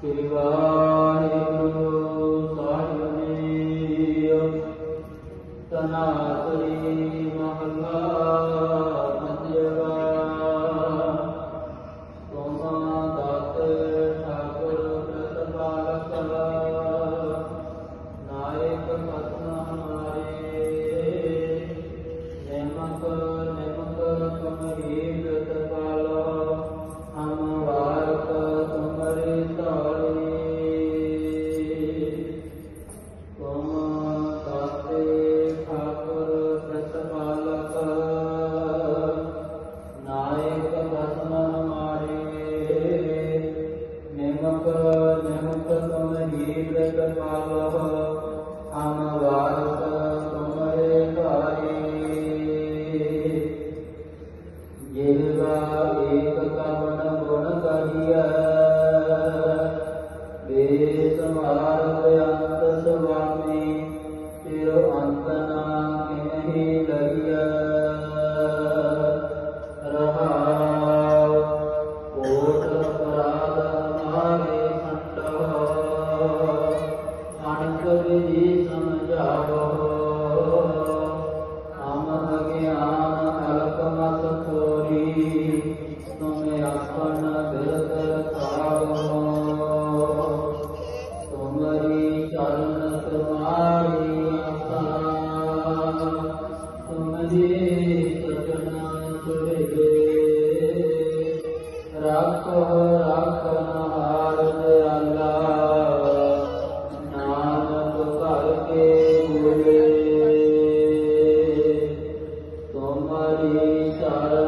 ਸ੍ਰੀ ਵਾਹਿਗੁਰੂ ਸਾਹਿਬ ਜੀ ਤਨਾ हमारी चार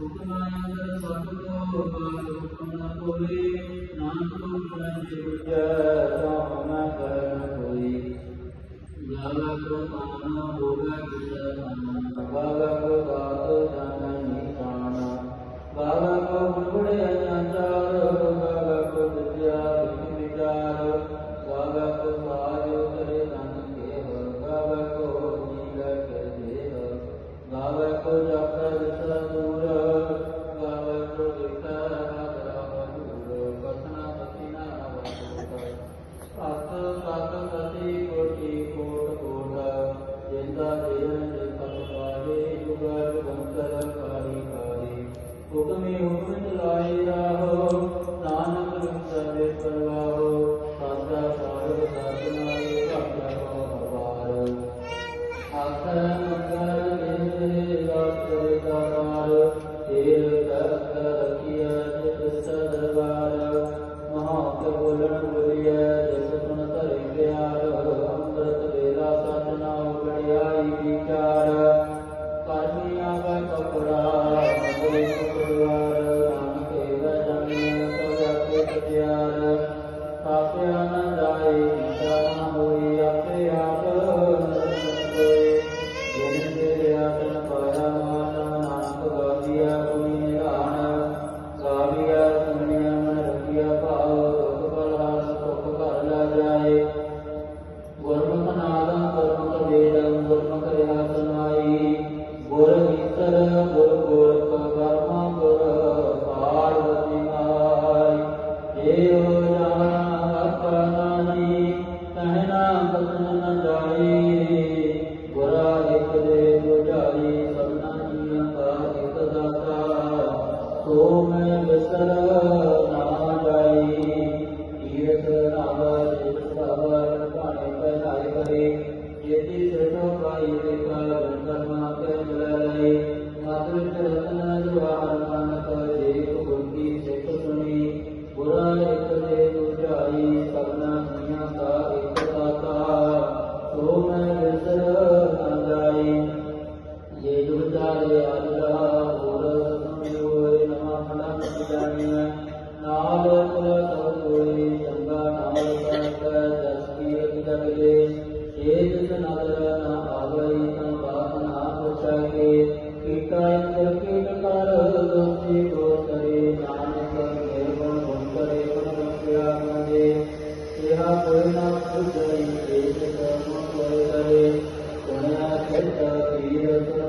नाम Om Vasara ਏ ਜਿਤ ਨਦਰ ਨਾ ਆਵਈ ਤਾਂ ਬਾਤ ਨਾ ਪੁਛਾਏ ਕੀਟਾ ਅੰਦਰ ਕੀਟ ਕਰ ਦੋਸੀ ਕੋ ਕਰੇ ਨਾਨਕ ਮੇਰੇ ਗੁਣ ਗੁਣ ਕਰੇ ਗੁਣ ਰਖਿਆ ਮਨੇ ਇਹਾ ਕੋਈ ਨਾ ਪੁਛਈ ਏ ਕਰਮ ਕੋਈ ਕਰੇ ਸੁਣਿਆ ਚਿਤ ਤੀਰਤ